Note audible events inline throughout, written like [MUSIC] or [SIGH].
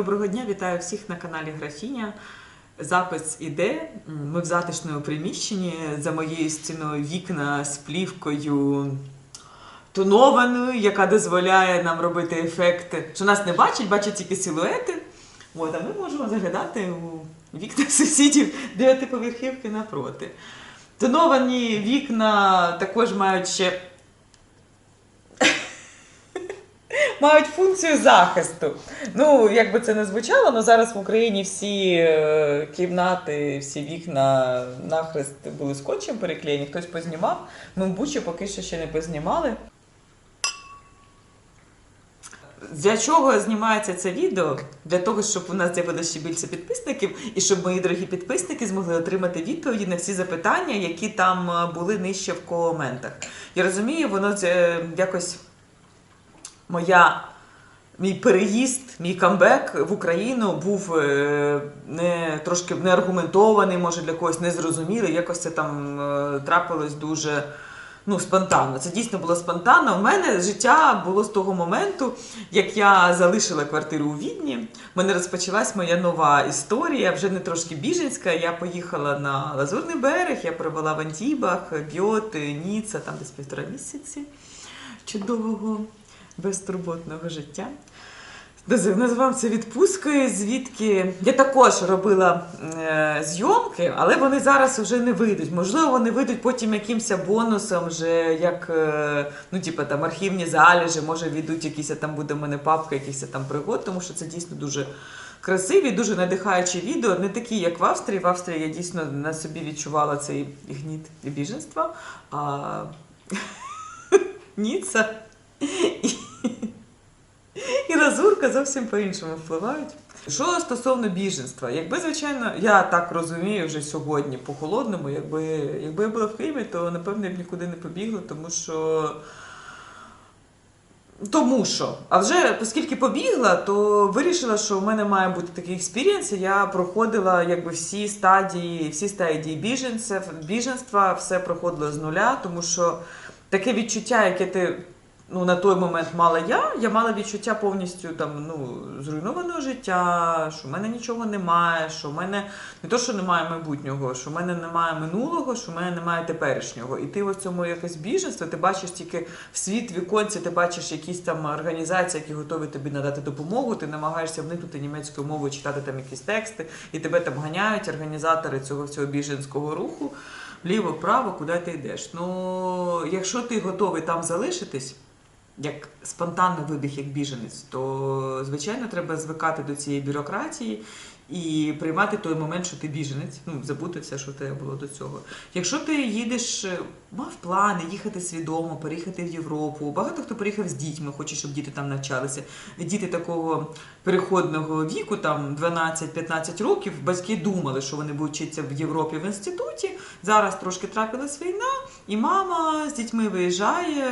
Доброго дня, вітаю всіх на каналі Графіня. Запис іде. Ми в затишному приміщенні за моєю стіною вікна з плівкою тонованою, яка дозволяє нам робити ефекти, що нас не бачать, бачать тільки силуети. От, а ми можемо заглядати у вікна сусідів дев'ятиповерхівки напроти. Тоновані вікна також мають ще мають функцію захисту. Ну, як би це не звучало, але зараз в Україні всі е, кімнати, всі вікна нахрест були скотчем переклеєні, хтось познімав. Ми в Бучі поки що ще не познімали. Для чого знімається це відео? Для того, щоб у нас з'явилося ще більше підписників, і щоб мої дорогі підписники змогли отримати відповіді на всі запитання, які там е, були нижче в коментах. Я розумію, воно е, якось моя. Мій переїзд, мій камбек в Україну був е, не трошки не аргументований, може для когось незрозумілий. Якось це там е, трапилось дуже ну, спонтанно. Це дійсно було спонтанно. У мене життя було з того моменту, як я залишила квартиру у Відні. У мене розпочалась моя нова історія, вже не трошки біженська. Я поїхала на Лазурний берег, я провела в Антібах, Бьот, Ніца, там десь півтора місяці чудового, безтурботного життя. Наз- Називав це відпусткою, звідки я також робила е, зйомки, але вони зараз вже не вийдуть. Можливо, вони вийдуть потім якимось бонусом, вже як е, ну, типу, там архівні залежі, може війдуть якісь там буде в мене папка, якихось там пригод, тому що це дійсно дуже красиві, дуже надихаючі відео. Не такі, як в Австрії. В Австрії я дійсно на собі відчувала цей гніт біженства. А [LAUGHS] Ніца і, Разурка зовсім по-іншому впливають. Що стосовно біженства, якби, звичайно, я так розумію вже сьогодні по холодному, якби, якби я була в Києві, то напевно я б нікуди не побігла, тому що. Тому що, а вже оскільки побігла, то вирішила, що в мене має бути такий експірієнс. Я проходила якби всі стадії, всі стадії біженців, біженства, все проходила з нуля, тому що таке відчуття, яке ти ну, на той момент мала я, я мала відчуття повністю там, ну, зруйнованого життя, що в мене нічого немає, що в мене не то, що немає майбутнього, що в мене немає минулого, що в мене немає теперішнього. І ти в цьому якесь біженство, ти бачиш тільки в світ віконці, ти бачиш якісь там організації, які готові тобі надати допомогу, ти намагаєшся вникнути німецькою мовою, читати там якісь тексти, і тебе там ганяють організатори цього всього біженського руху. Вліво, вправо, куди ти йдеш. Ну, якщо ти готовий там залишитись, як спонтанний вибіг, як біженець, то звичайно треба звикати до цієї бюрократії і приймати той момент, що ти біженець, ну забути все, що в тебе було до цього. Якщо ти їдеш, е, мав плани їхати свідомо, переїхати в Європу. Багато хто приїхав з дітьми, хоче, щоб діти там навчалися. Діти такого переходного віку, там 12-15 років, батьки думали, що вони будуть вчитися в Європі в інституті. Зараз трошки трапилась війна, і мама з дітьми виїжджає.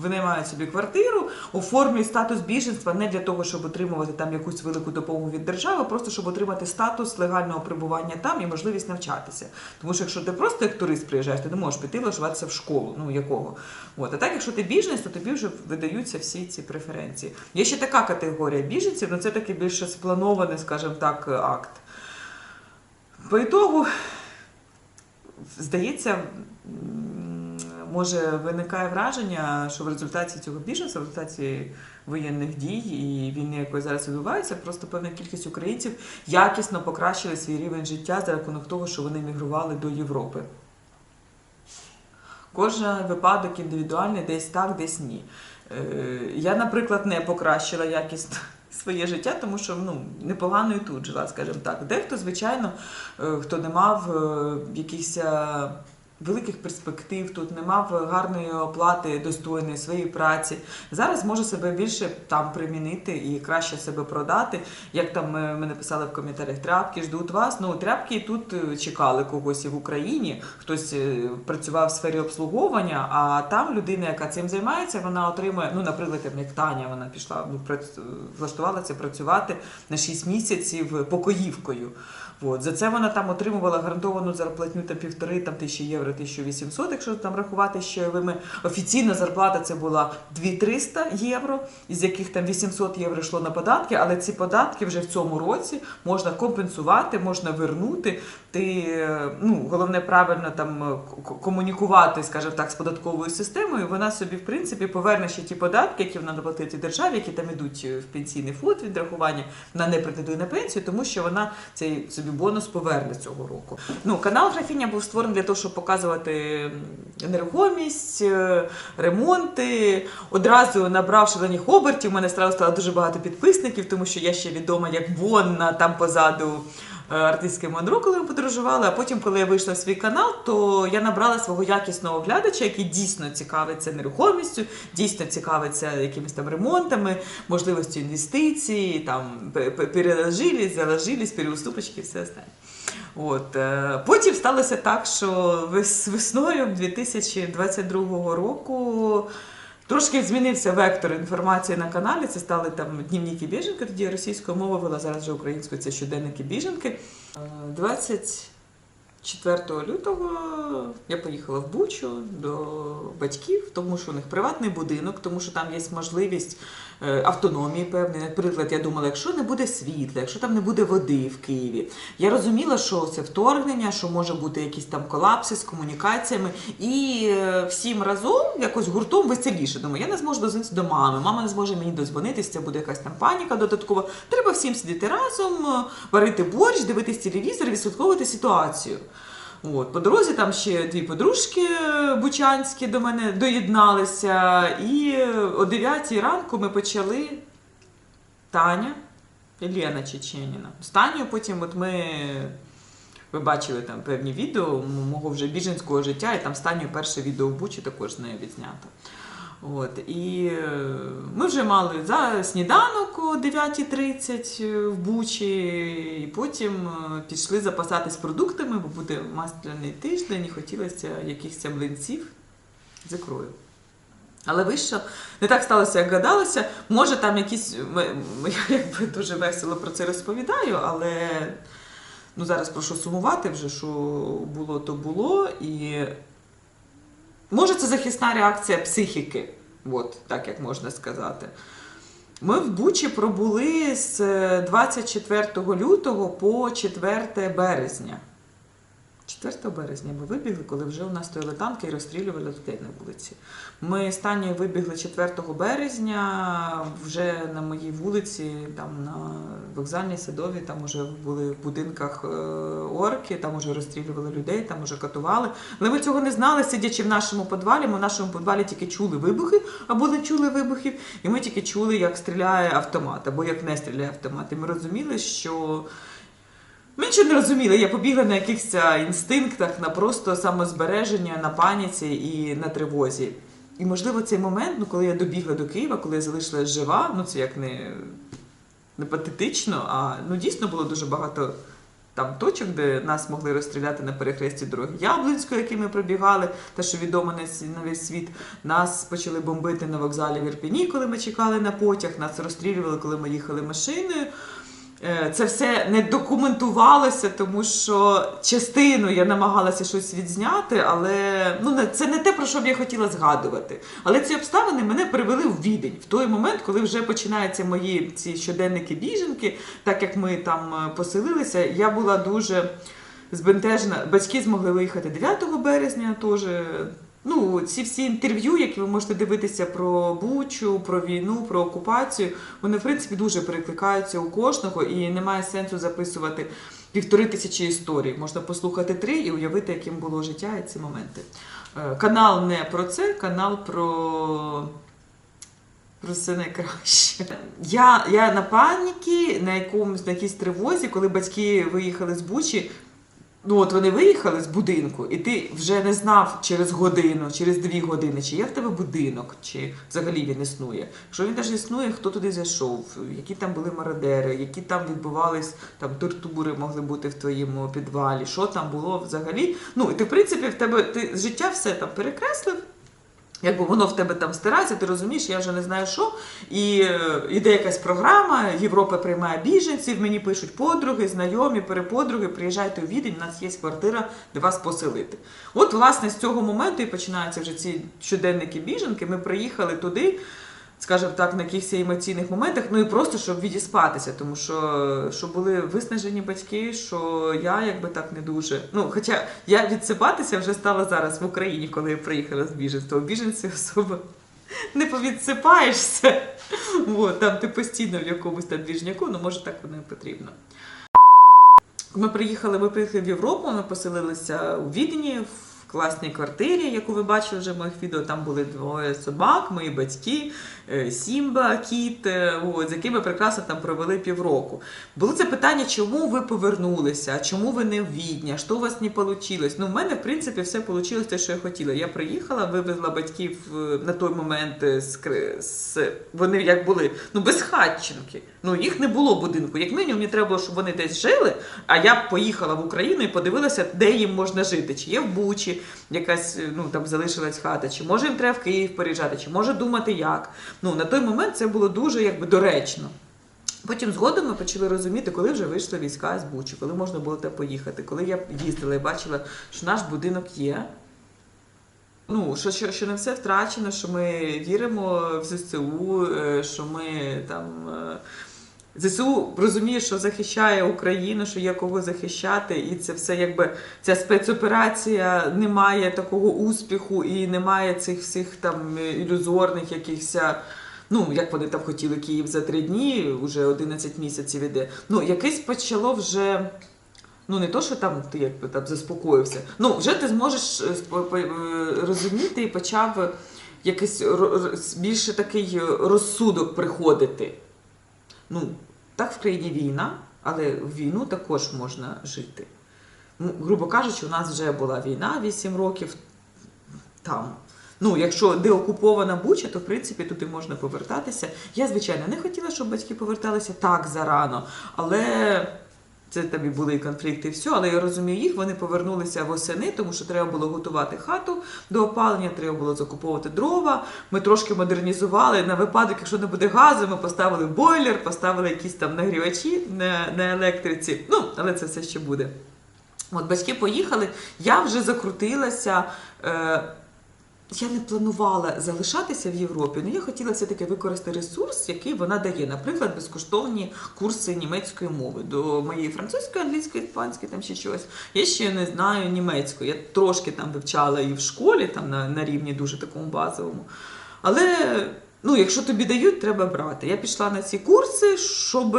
Винаймають собі квартиру, оформлюють статус біженства не для того, щоб отримувати там якусь велику допомогу від держави, просто щоб отримати статус легального прибування там і можливість навчатися. Тому що якщо ти просто як турист приїжджаєш, ти не можеш піти влаштуватися в школу. Ну якого? От. А так, якщо ти біженець, то тобі вже видаються всі ці преференції. Є ще така категорія біженців, але це такий більше спланований, скажімо так, акт. По ітогу, здається, може виникає враження, що в результаті цього біженства, в результаті воєнних дій і війни, якої зараз відбувається, просто певна кількість українців якісно покращили свій рівень життя за рахунок того, що вони мігрували до Європи. Кожен випадок індивідуальний, десь так, десь ні. Е, Я, наприклад, не покращила якість [LAUGHS] своє життя, тому що ну, непогано і тут жила, скажімо так. Дехто, звичайно, е, хто не мав е, якихось великих перспектив, тут не мав гарної оплати достойної своєї праці. Зараз може себе більше там примінити і краще себе продати. Як там е, ми написали в коментарях, тряпки ждуть вас. Ну, тряпки тут е, чекали когось і в Україні. Хтось е, працював в сфері обслуговування, а там людина, яка цим займається, вона отримує, ну, наприклад, як Таня, вона пішла, ну, влаштувалася працювати на 6 місяців покоївкою. От. За це вона там отримувала гарантовану зарплатню там півтори там, тисячі євро долари 1800, якщо там рахувати з чайовими. Офіційна зарплата це була 2300 євро, із яких там 800 євро йшло на податки, але ці податки вже в цьому році можна компенсувати, можна вернути. Ти ну головне правильно там е, комунікувати, скажімо так, з податковою системою. Вона собі в принципі поверне ще ті податки, які вона платити державі, які там ідуть е, в пенсійний фонд відрахування. Вона не претендує на пенсію, тому що вона цей собі бонус поверне цього року. Ну канал Графіня був створений для того, щоб показувати нерухомість, е, ремонти. Одразу набравши до них обертів. У мене стало дуже багато підписників, тому що я ще відома як Бонна там позаду е, артистки Монро, коли ми подорожували. А потім, коли я вийшла в свій канал, то я набрала свого якісного глядача, який дійсно цікавиться нерухомістю, дійсно цікавиться якимись там ремонтами, можливістю інвестицій, там пе- пе- переложились, заложились, переуступочки все остальне. От е, потім сталося так, що вес- весною 2022 року. Трошки змінився вектор інформації на каналі. Це стали там днівники біженки, тоді російською мовою вела, зараз вже українською це щоденники біженки. Е, 24 лютого я поїхала в Бучу до батьків, тому що у них приватний будинок, тому що там є можливість е, автономії певної. Наприклад, я думала, якщо не буде світла, якщо там не буде води в Києві. Я розуміла, що це вторгнення, що може бути якісь там колапси з комунікаціями, і е, всім разом якось гуртом веселіше. Думаю, я не зможу дозвонитися до мами, мама не зможе мені дозвонитися, це буде якась там паніка додаткова. Треба всім сидіти разом, е, варити борщ, дивитись телевізор, відслідковувати ситуацію. От, по дорозі там ще дві подружки е, бучанські до мене доєдналися, і о 9 ранку ми почали Таня Лена Чеченіна. З Танею потім от ми. Ви бачили там певні відео мого вже біженського життя, і там з Танею перше відео в Бучі також з нею відзнято. От, і е, ми вже мали за сніданок о 9.30 в Бучі, і потім е, пішли запасатись продуктами, бо буде масляний тиждень, і хотілося якихось млинців з ікрою. Але вийшло, не так сталося, як гадалося. Може, там якісь. Я [LAUGHS] якби дуже весело про це розповідаю, але ну, зараз прошу сумувати вже, що було, то було. І може це захисна реакція психіки, от, так як можна сказати. Ми в Бучі пробули з е, 24 лютого по 4 березня. 4 березня ми вибігли, коли вже у нас стояли танки і розстрілювали людей на вулиці. Ми Танією вибігли 4 березня вже на моїй вулиці, там на вокзальній садовій, там вже були в будинках е, орки, там вже розстрілювали людей, там вже катували. Але ми цього не знали, сидячи в нашому підвалі. Ми в нашому підвалі тільки чули вибухи або не чули вибухів, і ми тільки чули, як стріляє автомат, або як не стріляє автомат. І ми розуміли, що. Ми нічого не розуміли, я побігла на якихось інстинктах, на просто самозбереження, на паніці і на тривозі. І можливо цей момент, ну коли я добігла до Києва, коли я залишилась жива, ну це як не, не патетично, а ну дійсно було дуже багато там точок, де нас могли розстріляти на перехресті дороги Яблунської, які ми пробігали, те, що відомо на весь світ. Нас почали бомбити на вокзалі в Ірпіні, коли ми чекали на потяг, нас розстрілювали, коли ми їхали машиною. Е, Це все не документувалося, тому що частину я намагалася щось відзняти, але ну це не те, про що б я хотіла згадувати. Але ці обставини мене привели в відень в той момент, коли вже починаються мої ці щоденники біженки, так як ми там е, поселилися, я була дуже збентежена. Батьки змогли виїхати 9 березня теж. Ну, ці всі інтерв'ю, які ви можете дивитися про Бучу, про війну, про окупацію, вони в принципі дуже перекликаються у кожного, і немає сенсу записувати півтори тисячі історій. Можна послухати три і уявити, яким було життя і ці моменти. Е, Канал не про це, канал про. Про все найкраще. Я, я на паніки, на якомусь на якійсь тривозі, коли батьки виїхали з Бучі, Ну, от вони виїхали з будинку, і ти вже не знав через годину, через дві години, чи є в тебе будинок, чи взагалі він існує. Якщо він теж існує, хто туди зайшов, які там були мародери, які там відбувались там тортури могли бути в твоєму підвалі, що там було взагалі. Ну, і ти, в принципі, в тебе ти життя все там перекреслив. Якби воно в тебе там стирається, ти розумієш, я вже не знаю що. І йде іде якась програма, Європа приймає біженців, мені пишуть подруги, знайомі, переподруги, приїжджайте у Відень, у нас є квартира, де вас поселити. От, власне, з цього моменту і починаються вже ці щоденники біженки. Ми приїхали туди, скажімо так, на якихось емоційних моментах, ну і просто щоб відіспатися, тому що, що були виснажені батьки, що я якби так не дуже. Ну, хоча я відсипатися вже стала зараз в Україні, коли я приїхала з біженства. У біженці особо не повідсипаєшся. От, там ти постійно в якомусь там двіжняку, ну може так воно і потрібно. Ми приїхали, ми приїхали в Європу, ми поселилися у Відні класній квартирі, яку ви бачили вже в моїх відео. Там були двоє собак, мої батьки, е, Сімба, кіт, е, от, з якими прекрасно там провели півроку. Було це питання, чому ви повернулися, чому ви не в Відні, що у вас не вийшло? Ну, в мене, в принципі, все вийшло те, що я хотіла. Я приїхала, вивезла батьків е, на той момент з, з вони як були, ну, без хатченки. Ну, їх не було будинку. Як мінімум, мені треба було, щоб вони десь жили, а я поїхала в Україну і подивилася, де їм можна жити. Чи є в Бучі якась е, ну, там залишилась хата, чи може їм треба в Київ переїжджати, чи може думати як. Ну, на той момент це було дуже якби доречно. Потім згодом ми почали розуміти, коли вже вийшли війська з Бучі, коли можна було те поїхати. Коли я їздила і бачила, що наш будинок є. Ну, що, що, що не все втрачено, що ми віримо в ЗСУ, е, що ми там. ЗСУ розуміє, що захищає Україну, що є кого захищати, і це все якби ця спецоперація не має такого успіху і немає цих всіх там ілюзорних якихось. Ну, як вони там хотіли Київ за три дні, вже 11 місяців іде. Ну, якесь почало вже. Ну, не то, що там ти якби там заспокоївся. Ну, вже ти зможеш е, е, розуміти і почав якийсь більше такий е, розсудок приходити. Ну, так в країні війна, але в війну також можна жити. Грубо кажучи, у нас вже була війна 8 років там. Ну, якщо деокупована Буча, то в принципі туди можна повертатися. Я, звичайно, не хотіла, щоб батьки поверталися так зарано, але це тобі були конфлікти, і все. Але я розумію їх, вони повернулися восени, тому що треба було готувати хату до опалення, треба було закуповувати дрова. Ми трошки модернізували на випадок, якщо не буде газу, ми поставили бойлер, поставили якісь там нагрівачі на, на електриці. Ну, але це все ще буде. От батьки поїхали, я вже закрутилася. Е, я не планувала залишатися в Європі, але я хотіла все-таки використати ресурс, який вона дає. Наприклад, безкоштовні курси німецької мови до моєї французької, англійської, іспанської, там ще щось. Я ще не знаю німецької. Я трошки там вивчала і в школі, там на, на рівні дуже такому базовому. Але ну, якщо тобі дають, треба брати. Я пішла на ці курси, щоб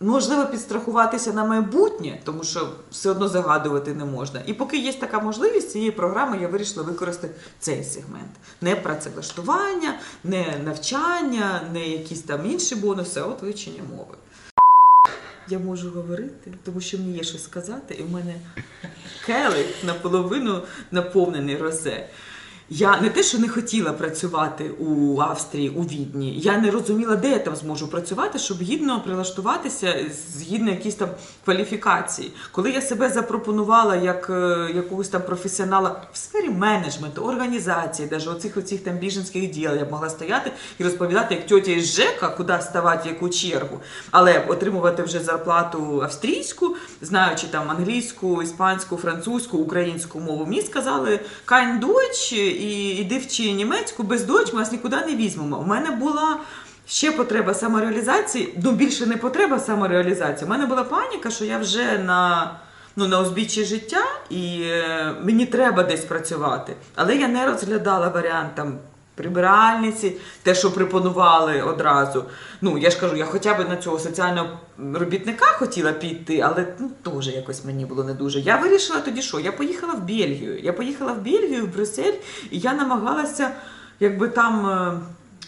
можливо підстрахуватися на майбутнє, тому що все одно загадувати не можна. І поки є така можливість цієї програми, я вирішила використати цей сегмент. Не працевлаштування, не навчання, не якісь там інші бонуси, а от вивчення мови. Я можу говорити, тому що мені є щось сказати, і в мене [LAUGHS] келих наполовину наповнений розе. Я не те, що не хотіла працювати у Австрії, у Відні. Я не розуміла, де я там зможу працювати, щоб гідно прилаштуватися згідно якісь там кваліфікації. Коли я себе запропонувала як е, якогось там професіонала в сфері менеджменту, організації, навіть оцих оцих там біженських діл, я б могла стояти і розповідати, як тьотя із ЖЕКа, куди ставати яку чергу, але отримувати вже зарплату австрійську, знаючи там англійську, іспанську, французьку, українську мову. Мені сказали «Kein Deutsch» і іди вчи німецьку, без Deutsch ми вас нікуди не візьмемо. У мене була ще потреба самореалізації, ну більше не потреба самореалізації. У мене була паніка, що я вже на. Ну, на узбіччі життя, і е, мені треба десь працювати. Але я не розглядала варіант там прибиральниці, те, що пропонували одразу. Ну, я ж кажу, я хоча б на цього соціального робітника хотіла піти, але ну, теж якось мені було не дуже. Я вирішила тоді, що я поїхала в Бельгію. Я поїхала в Бельгію, в Брюссель, і я намагалася якби там.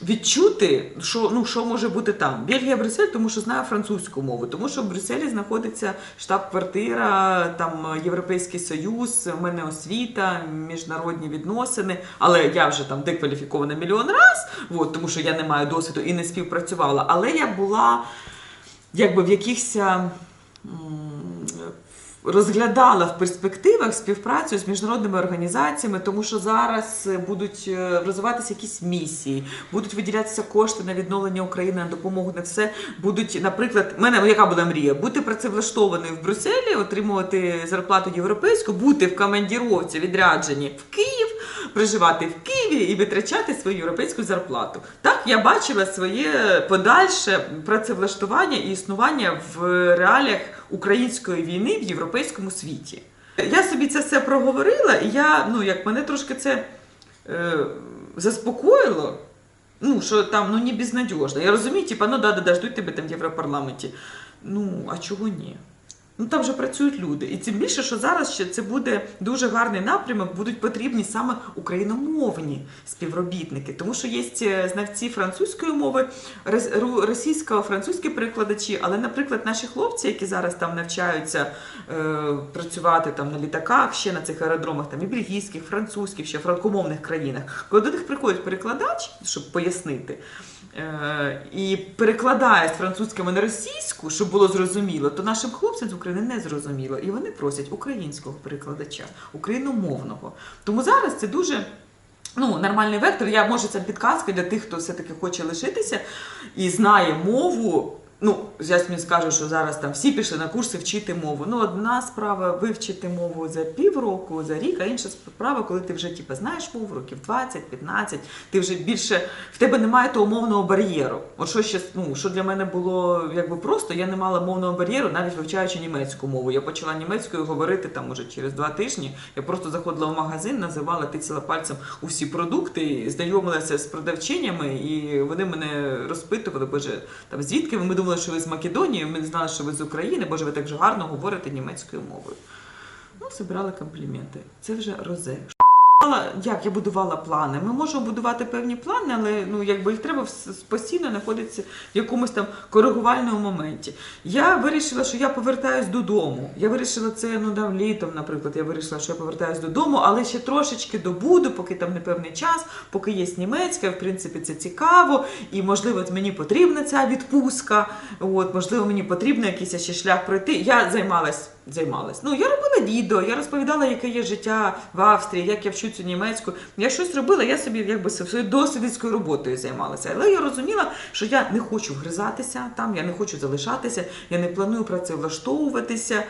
Відчути, що ну що може бути там. Бельгія, Брюссель, тому що знаю французьку мову, тому що в Брюсселі знаходиться штаб-квартира, там Європейський Союз, у мене освіта, міжнародні відносини. Але я вже там декваліфікована мільйон раз, от, тому що я не маю досвіду і не співпрацювала. Але я була якби в якихось розглядала в перспективах співпрацю з міжнародними організаціями, тому що зараз е, будуть е, розвиватися якісь місії, будуть виділятися кошти на відновлення України на допомогу на все. Будуть, наприклад, мене яка була мрія? Бути працевлаштованою в Брюсселі, отримувати зарплату європейську, бути в командіровці відрядженні в Київ, проживати в Києві і витрачати свою європейську зарплату. Так я бачила своє подальше працевлаштування і існування в реаліях української війни в європейському світі. Я собі це все проговорила, і я, ну як мене трошки це е, заспокоїло. Ну, що там ну не безнадіжно. Я розумію, типа, ну да, да, да, ждуть тебе там в Європарламенті. Ну, а чого ні? Ну там вже працюють люди. І тим більше, що зараз ще це буде дуже гарний напрямок, будуть потрібні саме україномовні співробітники, тому що є е, знавці французької мови, російсько-французькі перекладачі, але, наприклад, наші хлопці, які зараз там навчаються е, працювати там на літаках, ще на цих аеродромах, там і бельгійських, французьких, ще франкомовних країнах, коли до них приходить перекладач, щоб пояснити. Е, і перекладає з французькими на російську, щоб було зрозуміло, то нашим хлопцям з України не зрозуміло. І вони просять українського перекладача, україномовного. Тому зараз це дуже. Ну, нормальний вектор. Я можу це підказка для тих, хто все-таки хоче лишитися і знає мову. Ну, я мені скажу, що зараз там всі пішли на курси вчити мову. Ну, одна справа вивчити мову за півроку, за рік, а інша справа, коли ти вже типу, знаєш мову років 20-15, ти вже більше в тебе немає того мовного бар'єру. От що ще ну, що для мене було якби просто, я не мала мовного бар'єру, навіть вивчаючи німецьку мову. Я почала німецькою говорити там уже через два тижні. Я просто заходила в магазин, називала, тицяла пальцем усі продукти, знайомилася з продавчинями, і вони мене розпитували, боже, там звідки? Ми думали, що ви з Македонії, ми не знали, що ви з України, боже, ви так же гарно говорите німецькою мовою. Ну, збирали компліменти. Це вже розе. Як я будувала плани? Ми можемо будувати певні плани, але ну якби їх треба постійно знаходитися в якомусь там коригувальному моменті. Я вирішила, що я повертаюсь додому. Я вирішила це ну там літом, наприклад. Я вирішила, що я повертаюсь додому, але ще трошечки добуду, поки там не певний час, поки є німецька. В принципі, це цікаво, і можливо мені потрібна ця відпустка. От можливо, мені потрібно якийсь ще шлях пройти. Я займалась. Займалась. Ну, я робила відео, я розповідала, яке є життя в Австрії, як я вчу цю німецьку. Я щось робила, я собі якби своєю дослідницькою роботою займалася. Але я розуміла, що я не хочу вгризатися там, я не хочу залишатися, я не планую працевлаштовуватися.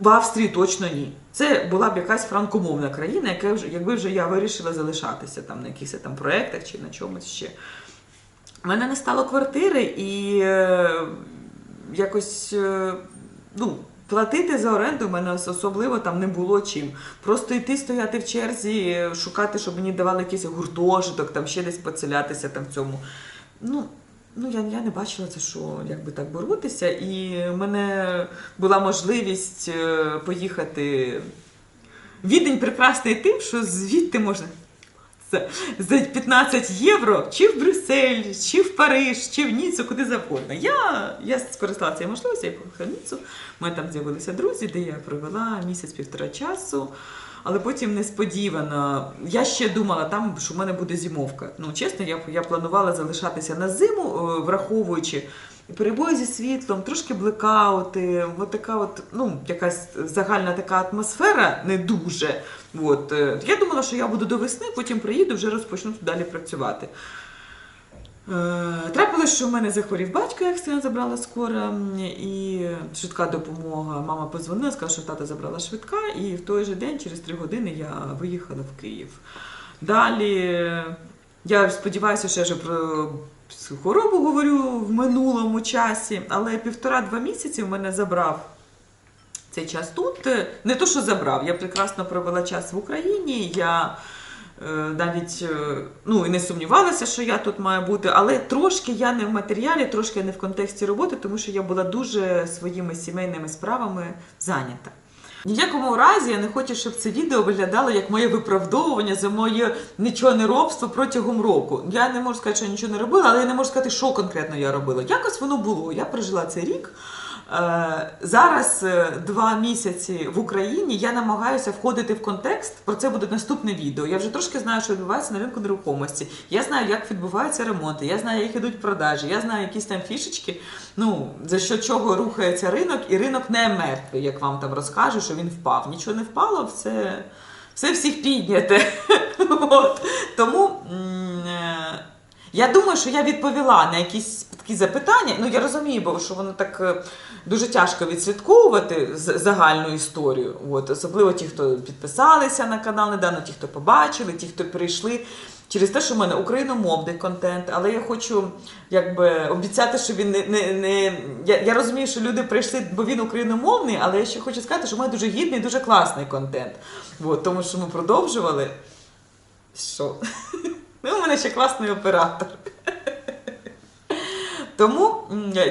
В Австрії точно ні. Це була б якась франкомовна країна, яка вже, якби вже я вирішила залишатися там на якихось там проєктах чи на чомусь ще. У мене не стало квартири і е, якось е, ну, платити за оренду в мене особливо там не було чим. Просто йти стояти в черзі, шукати, щоб мені давали якийсь гуртожиток, там ще десь поцілятися там в цьому. Ну, ну я, я не бачила це, що як би так боротися. І в мене була можливість е, поїхати. Відень прекрасний тим, що звідти можна за 15 євро чи в Брюссель, чи в Париж, чи в Ніцу, куди завгодно. Я, я скористалася цією можливістю, я поїхала в Ніцу. У мене там з'явилися друзі, де я провела місяць-півтора часу. Але потім несподівано, я ще думала там, що в мене буде зимовка. Ну, чесно, я, я планувала залишатися на зиму, е, враховуючи перебої зі світлом, трошки блекаути, от така от, ну, якась загальна така атмосфера не дуже. От, е, я думала, що я буду до весни, потім приїду, вже розпочну далі працювати. Е, Трапилось, що в мене захворів батько, як сина забрала скоро, і швидка допомога. Мама подзвонила, сказала, що тата забрала швидка, і в той же день, через три години, я виїхала в Київ. Далі я сподіваюся, що я вже про хворобу говорю в минулому часі, але півтора-два місяці в мене забрав цей час тут. Не то, що забрав, я прекрасно провела час в Україні. Я навіть е, ну, і не сумнівалася, що я тут маю бути, але трошки я не в матеріалі, трошки я не в контексті роботи, тому що я була дуже своїми сімейними справами зайнята. Ні в якому разі я не хочу, щоб це відео виглядало як моє виправдовування за моє нічого не робство протягом року. Я не можу сказати, що я нічого не робила, але я не можу сказати, що конкретно я робила. Якось воно було. Я прожила цей рік. Е, зараз е, два місяці в Україні я намагаюся входити в контекст. Про це буде наступне відео. Я вже трошки знаю, що відбувається на ринку нерухомості. Я знаю, як відбуваються ремонти, я знаю, як ідуть продажі, я знаю якісь там фішечки. Ну за що чого рухається ринок, і ринок не мертвий, як вам там розкажу, що він впав. Нічого не впало, все, все всіх підняте. [LAUGHS] Тому. Я думаю, що я відповіла на якісь такі запитання. Ну я розумію, бо що воно так е, дуже тяжко відслідковувати загальну історію. От особливо ті, хто підписалися на канал недавно, ті, хто побачили, ті, хто прийшли. Через те, що в мене україномовний контент, але я хочу якби обіцяти, що він не, не, не я, я розумію, що люди прийшли, бо він україномовний, але я ще хочу сказати, що в мене дуже гідний, дуже класний контент. От, тому що ми продовжували. Що? [LAUGHS] Ну, у мене ще класний оператор. Тому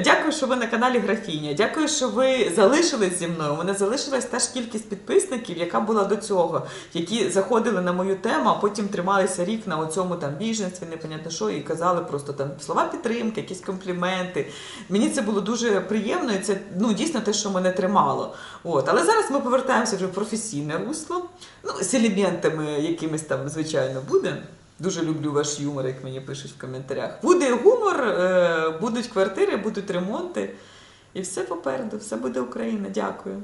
дякую, що ви на каналі Графіня. Дякую, що ви залишились зі мною. У мене залишилась ж кількість підписників, яка була до цього, які заходили на мою тему, а потім трималися рік на оцьому там біженстві, непонятно що, і казали просто там слова підтримки, якісь компліменти. Мені це було дуже приємно, і це ну дійсно те, що мене тримало. От, але зараз ми повертаємося вже в професійне русло. Ну, з елементами якимись там, звичайно, буде. Дуже люблю ваш юмор, як мені пишуть в коментарях. Буде гумор, е, будуть квартири, будуть ремонти. І все попереду, все буде Україна. Дякую.